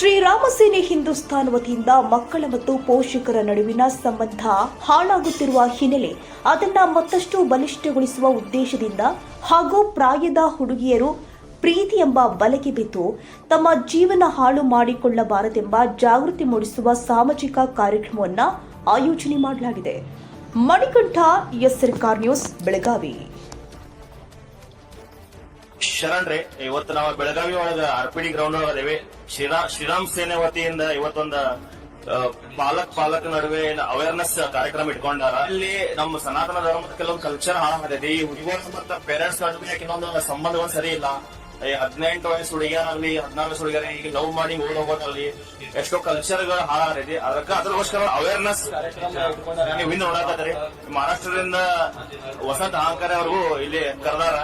ನವೋದಿನಿ ಹಿಂದೂಸ್ತಾನ್ ವತಿಯಿಂದ ಮಕ್ಕಳ ಮತ್ತು ಪೋಷಕರ ನಡುವಿನ ಸಂಬಂಧ ಹಾಳಾಗುತ್ತಿರುವ ಹಿನ್ನೆಲೆ ಅದನ್ನ ಮತ್ತಷ್ಟು ಬಲಿಷ್ಠಗೊಳಿಸುವ ಉದ್ದೇಶದಿಂದ ಹಾಗೂ ಪ್ರಾಯದ ಹುಡುಗಿಯರು ಪ್ರೀತಿ ಎಂಬ ಬಲೆಗೆ ಬಿದ್ದು ತಮ್ಮ ಜೀವನ ಹಾಳು ಮಾಡಿಕೊಳ್ಳಬಾರದೆಂಬ ಜಾಗೃತಿ ಮೂಡಿಸುವ ಸಾಮಾಜಿಕ ಕಾರ್ಯಕ್ರಮವನ್ನು ಆಯೋಜನೆ ಮಾಡಲಾಗಿದೆ. Manikanta, S news, Belagavi. ಶರಣ್ರೆ ಇವತ್ತು ನಾವು ಬೆಳಗಾವಿ ಒಳಗ ಆರ್ಪಿಡಿ ಗ್ರೌಂಡ್ ಒಳಗ ಅದೇವಿ ಶ್ರೀರಾ ಶ್ರೀರಾಮ್ ಸೇನೆ ವತಿಯಿಂದ ಇವತ್ತೊಂದ ಪಾಲಕ್ ಪಾಲಕ್ ನಡುವೆ ಅವೇರ್ನೆಸ್ ಕಾರ್ಯಕ್ರಮ ಇಟ್ಕೊಂಡಾರ. ಇಲ್ಲಿ ನಮ್ಮ ಸನಾತನ ಧರ್ಮದ ಕೆಲವೊಂದು ಕಲ್ಚರ್ ಹಾಳಾಗತೈತಿ ಈ ಹುಡುಗರು ಮತ್ತೆ ಪೇರೆಂಟ್ಸ್ ನಡುವೆ ಕೆಲವೊಂದು ಸಂಬಂಧಗಳು ಸರಿ ಇಲ್ಲ. ಹದಿನೆಂಟು ವಯಸ್ಸು ಹುಡುಗಿಯರಲ್ಲಿ, ಹದಿನಾರು ವಯಸ್ಸು ಹುಡುಗಿಯರ ಈಗ ಲವ್ ಮಾಡಿ ಓಡ್ ಹೋಗೋದಾಗ್ಲಿ ಎಷ್ಟೋ ಕಲ್ಚರ್ಗಳು ಹಾಳಾಗಿದೆ ಅದಕ್ಕೆ ಅದ್ರಗೋಸ್ಕರ ಅವೇರ್ನೆಸ್. ನೀವು ಹಿಂದೆ ನೋಡಕತ್ತೀರಿ. ಮಹಾರಾಷ್ಟ್ರದಿಂದ ವಸಂತ ಅಹಂಕಾರ ಅವ್ರಿಗೂ ಇಲ್ಲಿ ಕರೆದಾರ.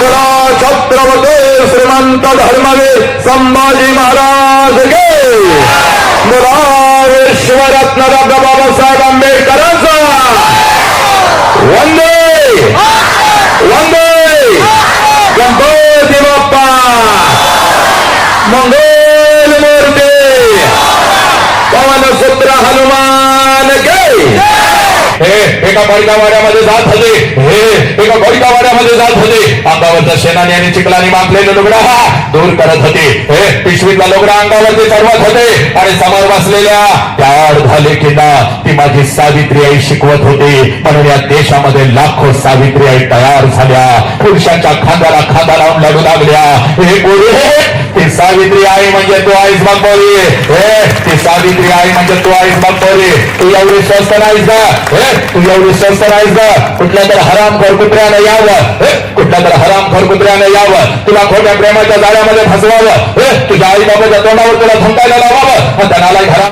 ಈ बोला छत्रपती श्रीमंत धर्मवीर संभाजी महाराज गे विश्वरत्न डॉक्टर बाबासाहेब आंबेडकरांचा वंदे! वंदे! गणपती बाप्पा। मंगल मूर्ती। पवन सूत्र हनुमान गे हे एका बडकावाड्यामध्ये जात होते. हे एका बडकावाड्यामध्ये जात होते. अंगावरचा शेणाने आणि चिखलाने मापलेले लुगडा हा दूर करत होते. हे पिशवीतला लुगडा अंगावरती चढवत होते. आणि समोर बसलेल्या त्या झाले की ना ती माझी सावित्री आई शिकवत होती. म्हणून या देशामध्ये लाखो सावित्री आई तयार झाल्या. पुरुषांच्या खांद्याला खांदा लावून लढू लागल्या. हे गोरे ती सावित्री आई म्हणजे तू आईस मग हे ती सावित्री आई म्हणजे तू आईस मग तू एवढी स्वस्त नाहीस का हे तू एवढी स्वस्त नाहीस का कुठल्या तर हराम कुत्र्यानं यावं. कुठल्या तर हराम कुत्र्यानं यावं. तुला खोट्या प्रेमाच्या जाळ्यामध्ये फसवावं. तुझ्या आई बाबाच्या तोंडावर तुला थुंकायला लावावं. आणि त्यांना हराम